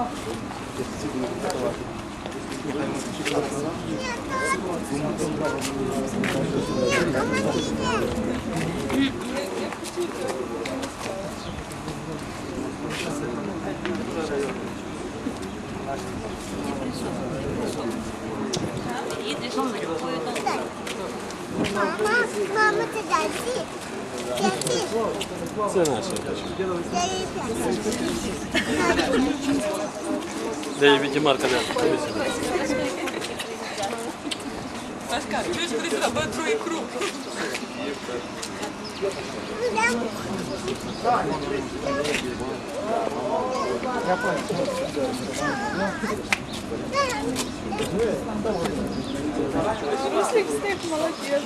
ママ、ママって大事。Її п'яти. Де є? Іди. Сашка, чуєш, сюди, бо другий круг. Встиг, встиг, молодець.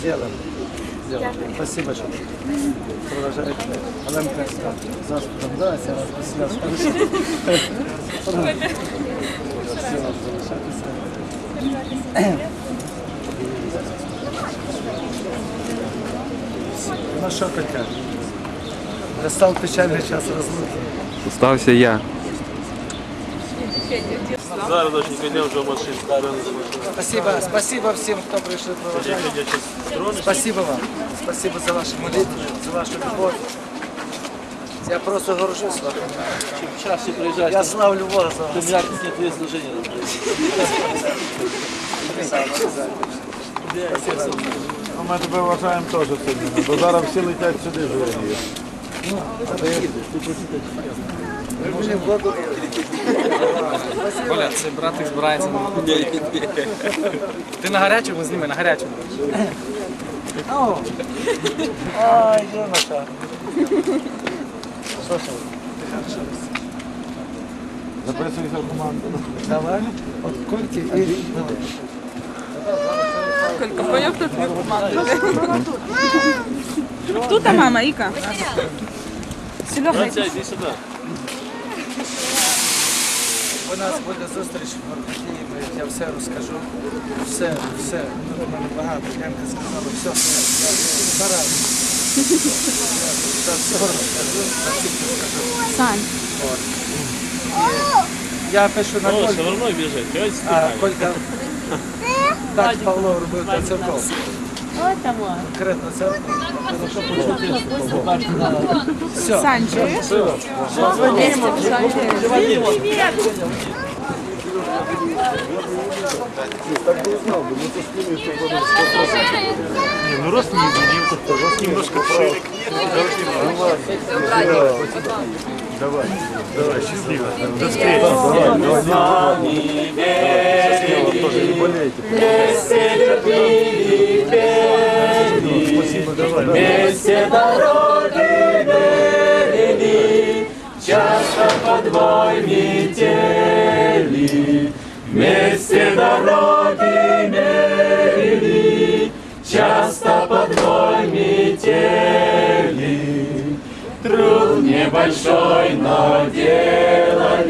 Сделаем. Сделаем. Спасибо большое. Продолжайте. Аленка, с Господом, да, я вас поселял. Ну что, Катя? Настал печальный час разлуки. Остався я. Зараз доченька йдемо вже в машину. Спасибо, спасибо всем, кто пришли провожать. Спасибо вам. Спасибо за ваши молитвы, за вашу любовь. Я просто горжусь вами. Чим чаще приїжджаєш, Я славлю Бога за тим вас. якісне твоє служіння. Ну, Ми тебе вважаємо теж сильними, бо зараз всі летять сюди году. Оля, це братик збирається на Ти на гарячому зніми, на гарячому. Ай. Слушай, Записуйся в команду. давай. От Кольки і давай. Поняв, хто твій команда? Хто та мама, Іка? Серега, Доця, йди сюди. У нас буде зустріч в Києві, я все розкажу. Все, все. Ну, у мене багато. Янка сказала, все, все. Я стараюсь. Я все розкажу, на всіх розкажу. Сань. Я пишу на О, Кольку. шавермой біжить. Ось А. Колька так Павло робив та церков. Конкретно церкву. Все. так бы узнал бы, не пустили, чтобы он Не, ну раз не изменил, как-то рост немножко шире. Ну, давай, давай, давай, счастливо. До встречи. Не болейте. Вместе любили, Спасибо, давай. Дороги мерили, часто по метели. Вместе дороги мерили, часто под подвой метели. Труд небольшой, но делали.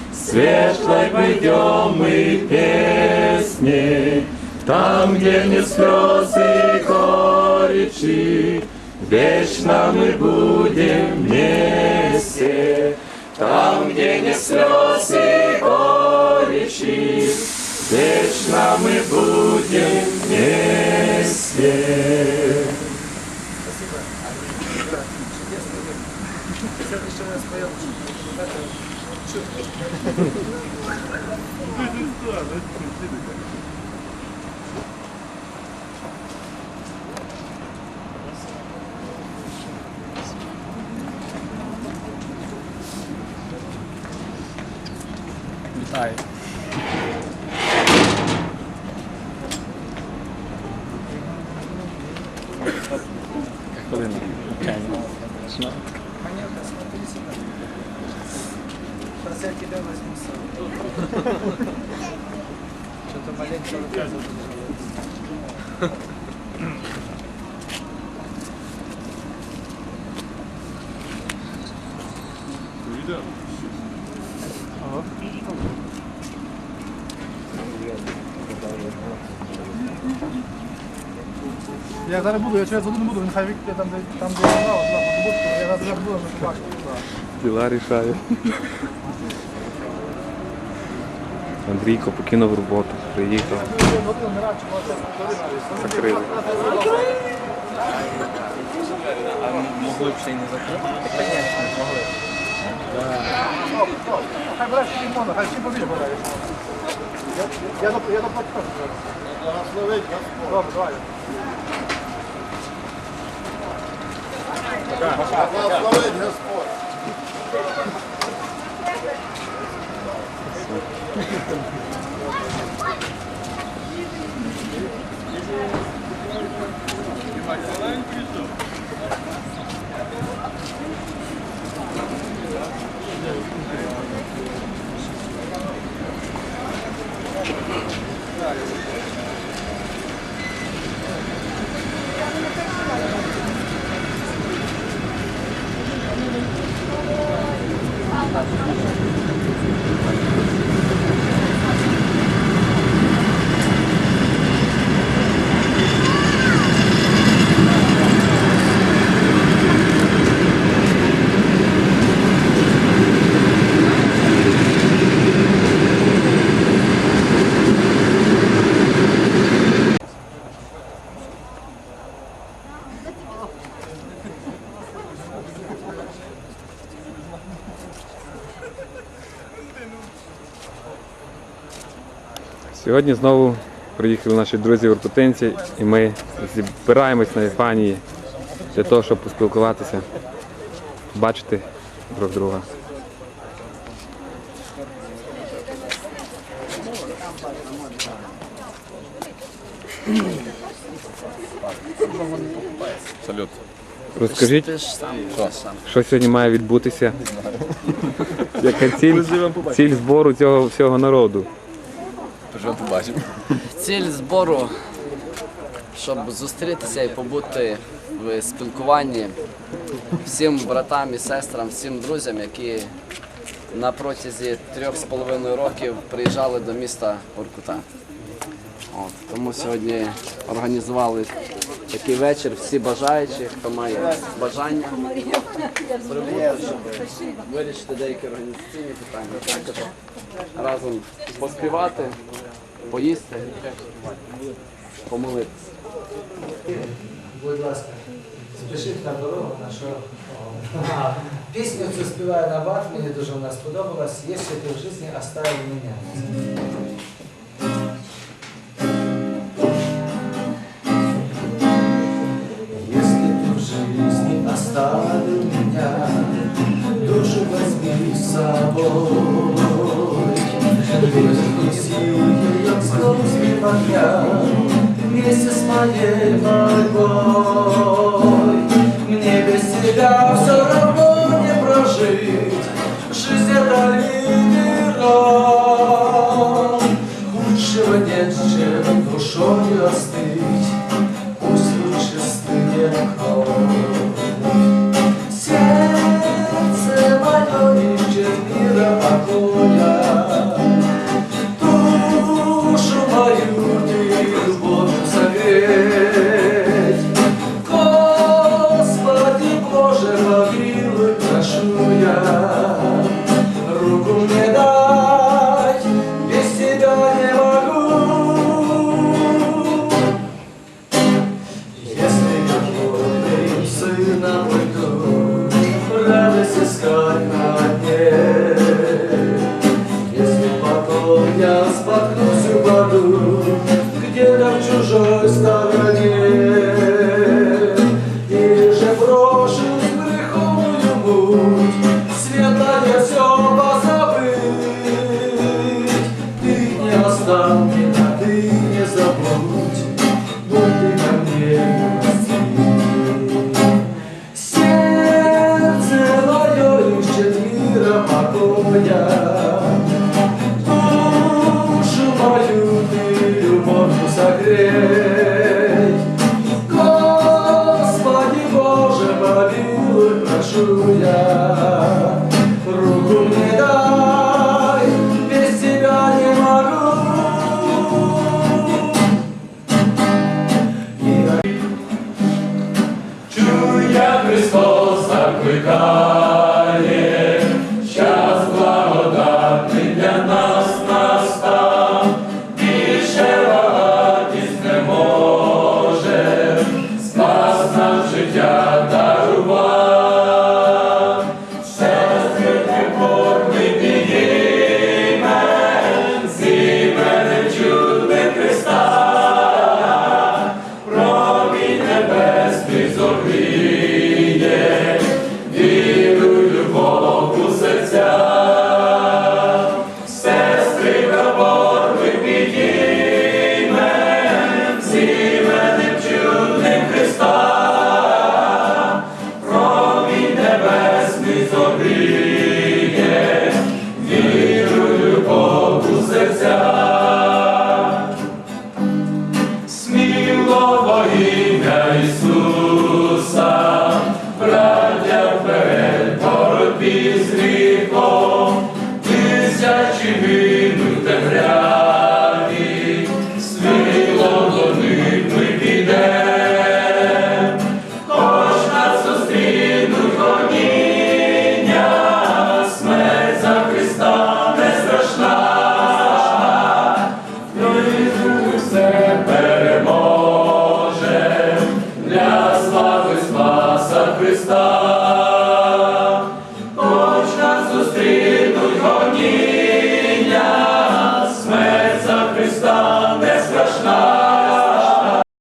светлой пойдем мы песни, там, где не слезы и горечи, вечно мы будем вместе. Там, где не слезы и горечи, вечно мы будем вместе. Следующий раз поем. Вітаю. Хвилина. Манерка, Yazarı budur, şöyle bulun budur. Kaybettiği adam da tam bir adam var. Bak, budur. Yazarı budur. Yıllar ifade. Андрійко покинув роботу, приїхав, закрили. Могли б ще й не закрити. Хай береш хай всі побіж. Я, до-. Благословить. Добре. Благословить Господь. confused. Сьогодні знову приїхали наші друзі ірпутинці і ми збираємось на Іспанії для того, щоб поспілкуватися, бачити друг друга. Салют. Розкажіть, що сьогодні має відбутися? Яка ціль, ціль збору цього всього народу? Поживемо побачимо. Ціль збору, щоб зустрітися і побути в спілкуванні всім братам і сестрам, всім друзям, які на протязі трьох з половиною років приїжджали до міста Воркута. От, тому сьогодні організували такий вечір. Всі бажаючі, хто має бажання прибути, щоб вирішити деякі організаційні питання, також разом поспівати, поїсти, помолитися. Будь ласка, спішіть на дорогу нашу. Пісню цю співає Набат, мені дуже вона сподобалась. Якщо ти в житті оставив мене. В оставил меня, душу возьми с собой. Огня, вместе с моей мольбой. Мне без тебя все равно не прожить, жизнь это лидером. Худшего нет, чем душой остыть, пусть лучше стынет кровь. Сердце мое ищет мира покоя, Yeah.